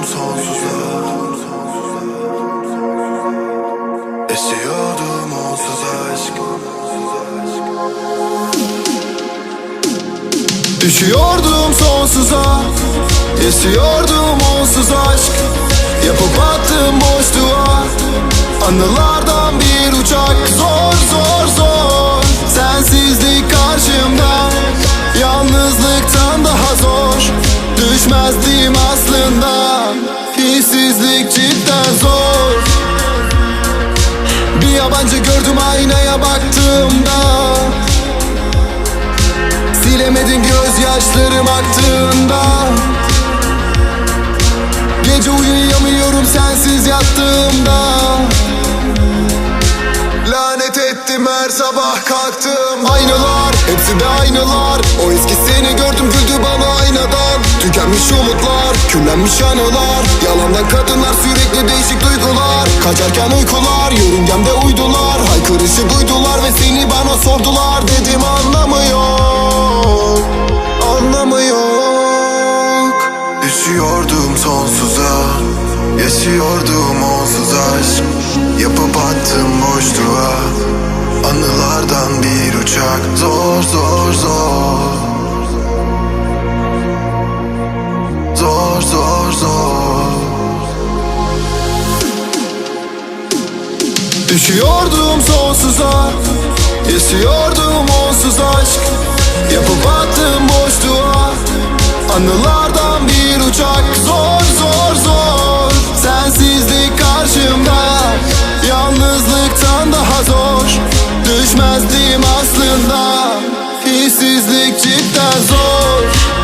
Uçtum sonsuza Esiyordum onsuz aşk. Düşüyordum sonsuza. Esiyordum onsuz aşk. Yapıp attım boşluğa. Anılardan bir uçak. Zor zor zor. Sensizlik karşımda. Yalnızlıktan daha zor. Düşmezdi yabancı gördüm aynaya baktığımda. Silemedin gözyaşlarım aktığında. Gece uyuyamıyorum sensiz yattığımda. Lanet ettim her sabah kalktım. Aynalar, hepsi de aynalar. O eski Tükenmiş umutlar, küllenmiş anılar. Yalandan kadınlar sürekli değişik duygular. Kaçarken uykular, yörüngemde uydular. Haykırışı duydular ve seni bana sordular. Dedim anlamı yok, anlamı yok Düşüyordum sonsuza Yaşıyordum onsuz aşk. Yapıp attım boşluğa Anılardan bir uçak. Zor zor Zor zor. Düşüyordum sonsuza Yaşıyordum onsuz aşk. Yapıp attım boşluğa Anılardan bir uçak. Zor zor zor Sensizlik karşımda. Yalnızlıktan daha zor Düşmezdim aslında. Hissizlik cidden zor